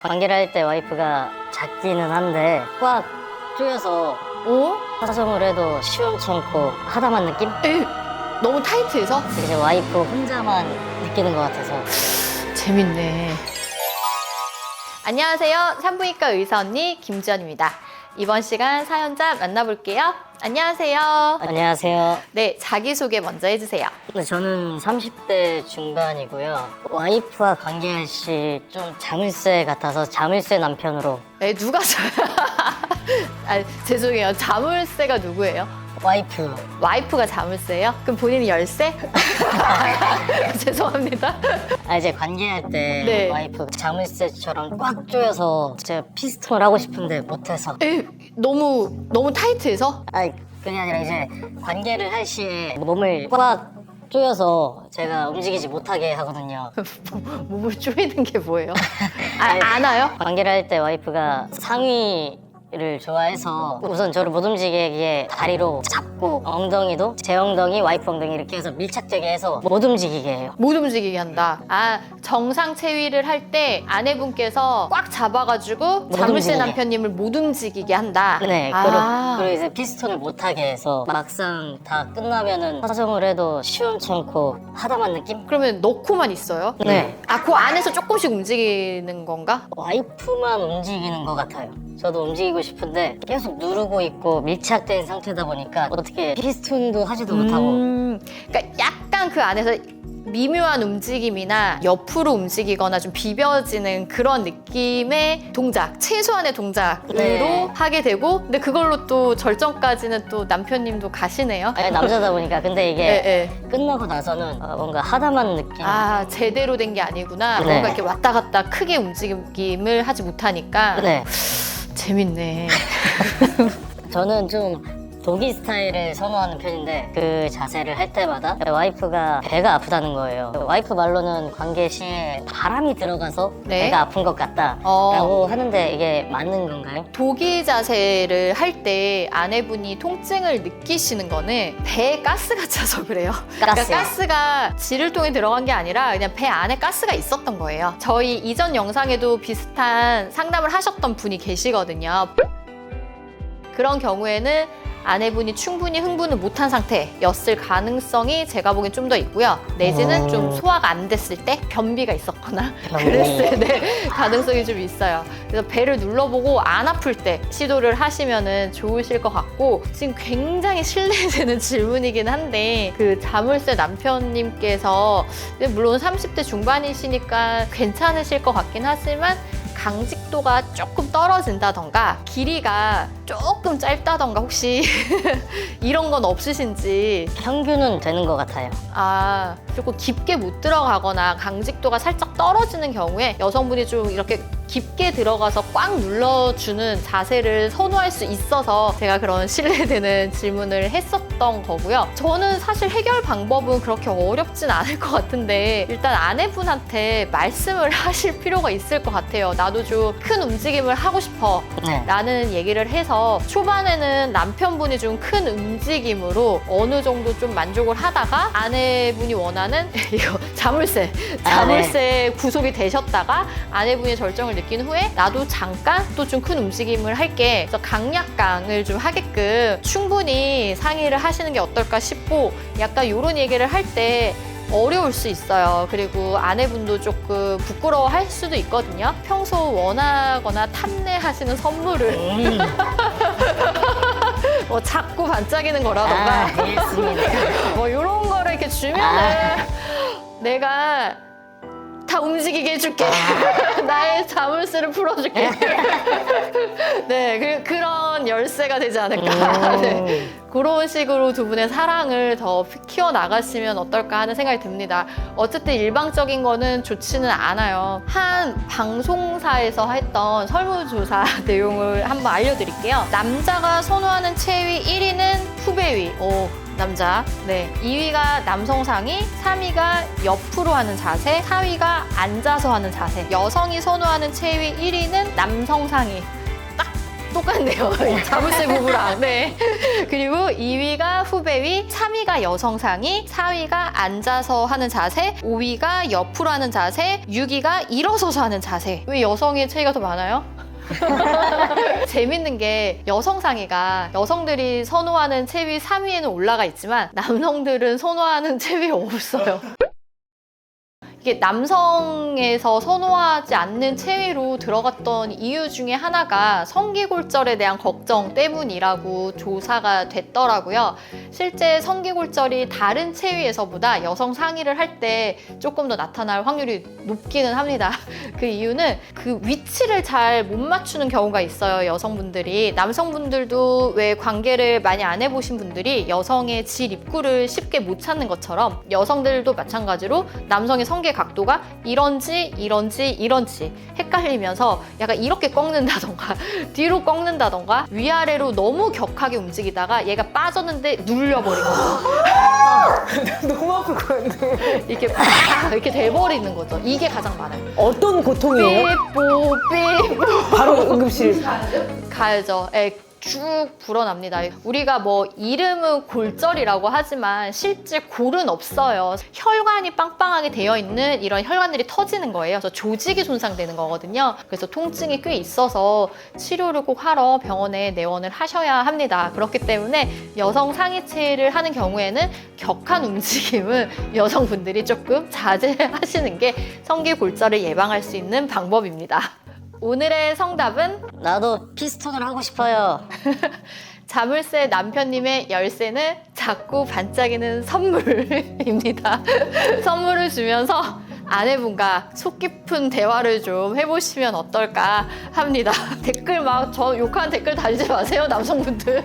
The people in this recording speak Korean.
관계를 할 때 와이프가 작기는 한데 꽉 조여서 오? 사정을 해도 시원찮고 하다만 느낌? 에, 너무 타이트해서? 이제 와이프 혼자만 느끼는 것 같아서 재밌네. 안녕하세요. 산부인과 의사 언니 김지연입니다. 이번 시간 사연자 만나볼게요. 안녕하세요. 안녕하세요. 네, 자기소개 먼저 해주세요. 네, 저는 30대 중반이고요. 와이프와 관계할 시좀 자물쇠 같아서 자물쇠 남편으로 네, 누가 저... 아, 죄송해요. 자물쇠가 누구예요? 와이프 와이프가 자물쇠예요? 그럼 본인이 열쇠? 죄송합니다. 아 이제 관계할 때 네. 와이프 자물쇠처럼 꽉 조여서 제가 피스톤을 하고 싶은데 못해서 에, 너무 너무 타이트해서? 아니 그게 아니라 이제 관계를 할 시에 몸을 꽉 조여서 제가 움직이지 못하게 하거든요. 몸을 조이는 게 뭐예요? 아, 안 와요? 관계를 할 때 와이프가 상의 를 좋아해서 우선 저를 못 움직이게 다리로 잡고 엉덩이도 제 엉덩이 와이프 엉덩이 이렇게 해서 밀착되게 해서 못 움직이게 해요. 못 움직이게 한다. 아, 정상 체위를 할 때 아내분께서 꽉 잡아가지고 못 자물쇠 움직이게. 남편님을 못 움직이게 한다. 네, 아, 그리고, 그리고 이제 피스톤을 못하게 해서 막상 다 끝나면은 사정을 해도 시원찮고 하다만 느낌? 그러면 넣고만 있어요? 네. 아, 그 안에서 조금씩 움직이는 건가? 와이프만 움직이는 것 같아요. 저도 움직이고 싶은데 계속 누르고 있고 밀착된 상태다 보니까 어떻게 피스톤도 하지도 못하고 음, 그러니까 약 간그 안에서 미묘한 움직임이나 옆으로 움직이거나 좀 비벼지는 그런 느낌의 동작, 최소한의 동작으로 네. 하게 되고, 근데 그걸로 또 절정까지는 또 남편님도 가시네요. 아니, 남자다 보니까 근데 이게 예, 예. 끝나고 나서는 어, 뭔가 하다만 느낌. 아, 제대로 된 게 아니구나. 네. 뭔가 이렇게 왔다 갔다 크게 움직임을 하지 못하니까. 네. 재밌네. 저는 좀 독일 스타일을 선호하는 편인데 그 자세를 할 때마다 와이프가 배가 아프다는 거예요. 와이프 말로는 관계 시에 바람이 들어가서 네. 배가 아픈 것 같다라고 어. 하는데 이게 맞는 건가요? 도기 자세를 할 때 아내분이 통증을 느끼시는 거는 배에 가스가 차서 그래요. 그러니까 가스요? 가스가 지를 통해 들어간 게 아니라 그냥 배 안에 가스가 있었던 거예요. 저희 이전 영상에도 비슷한 상담을 하셨던 분이 계시거든요. 그런 경우에는 아내분이 충분히 흥분을 못한 상태였을 가능성이 제가 보기엔 좀 더 있고요. 내지는 어. 좀 소화가 안 됐을 때 변비가 있었거나 변비. 그랬을 때 가능성이 좀 있어요. 그래서 배를 눌러보고 안 아플 때 시도를 하시면은 좋으실 것 같고 지금 굉장히 신뢰되는 질문이긴 한데 그 자물쇠 남편님께서 물론 30대 중반이시니까 괜찮으실 것 같긴 하지만 강직도가 조금 떨어진다던가 길이가 조금 짧다던가 혹시 이런 건 없으신지 평균은 되는 것 같아요. 아 조금 깊게 못 들어가거나 강직도가 살짝 떨어지는 경우에 여성분이 좀 이렇게 깊게 들어가서 꽉 눌러주는 자세를 선호할 수 있어서 제가 그런 신뢰되는 질문을 했었던 거고요. 저는 사실 해결 방법은 그렇게 어렵진 않을 것 같은데 일단 아내분한테 말씀을 하실 필요가 있을 것 같아요. 나도 좀 큰 움직임을 하고 싶어. 네. 라는 얘기를 해서 초반에는 남편분이 좀 큰 움직임으로 어느 정도 좀 만족을 하다가 아내분이 원하는 이거 자물쇠 자물쇠 구속이 되셨다가 아내분이 절정을 느낀 후에 나도 잠깐 또 좀 큰 움직임을 할게 그래서 강약강을 좀 하게끔 충분히 상의를 하시는 게 어떨까 싶고 약간 이런 얘기를 할때 어려울 수 있어요. 그리고 아내분도 조금 부끄러워할 수도 있거든요. 평소 원하거나 탐내하시는 선물을 음, 뭐 자꾸 반짝이는 거라던가 아. 뭐 이런 거를 이렇게 주면은 아. 내가 다 움직이게 해줄게. 아. 나의 자물쇠를 풀어줄게. 네, 그, 그런 열쇠가 되지 않을까. 음. 네. 그런 식으로 두 분의 사랑을 더 키워 나가시면 어떨까 하는 생각이 듭니다. 어쨌든 일방적인 거는 좋지는 않아요. 한 방송사에서 했던 설문조사 내용을 한번 알려드릴게요. 남자가 선호하는 체위 1위는 후배위. 오, 남자. 네. 2위가 남성 상의, 3위가 옆으로 하는 자세, 4위가 앉아서 하는 자세. 여성이 선호하는 체위 1위는 남성 상의. 딱 똑같네요. 자물쇠 부부랑. 네. 그리고 2위가 후배위, 3위가 여성 상의, 4위가 앉아서 하는 자세, 5위가 옆으로 하는 자세, 6위가 일어서서 하는 자세. 왜 여성의 체위가 더 많아요? 재밌는 게 여성 상의가 여성들이 선호하는 체위 3위에는 올라가 있지만 남성들은 선호하는 체위가 없어요. 이게 남성에서 선호하지 않는 체위로 들어갔던 이유 중에 하나가 성기골절에 대한 걱정 때문이라고 조사가 됐더라고요. 실제 성기골절이 다른 체위에서보다 여성 상의를 할 때 조금 더 나타날 확률이 높기는 합니다. 그 이유는 그 위치를 잘 못 맞추는 경우가 있어요. 여성분들이. 남성분들도 왜 관계를 많이 안 해보신 분들이 여성의 질 입구를 쉽게 못 찾는 것처럼 여성들도 마찬가지로 남성의 성기 각도가 이런지 이런지 이런지 헷갈리면서 약간 이렇게 꺾는다던가 뒤로 꺾는다던가 위아래로 너무 격하게 움직이다가 얘가 빠졌는데 눌려버린 거죠. 너무 아플 것 같네. 이렇게 팍 이렇게 돼버리는 거죠. 이게 가장 많아요. 어떤 고통이에요? 삐뽀 삐뽀 바로 응급실. 가야죠. 예, 쭉 불어납니다. 우리가 뭐 이름은 골절이라고 하지만 실제 골은 없어요. 혈관이 빵빵하게 되어 있는 이런 혈관들이 터지는 거예요. 그래서 조직이 손상되는 거거든요. 그래서 통증이 꽤 있어서 치료를 꼭 하러 병원에 내원을 하셔야 합니다. 그렇기 때문에 여성 상의체를 하는 경우에는 격한 움직임은 여성분들이 조금 자제하시는 게 성기 골절을 예방할 수 있는 방법입니다. 오늘의 성답은 나도 피스톤을 하고 싶어요. 자물쇠 남편님의 열쇠는 자꾸 반짝이는 선물입니다. 선물을 주면서 아내분과 속 깊은 대화를 좀 해보시면 어떨까 합니다. 댓글 막 저 욕한 댓글 달지 마세요, 남성분들.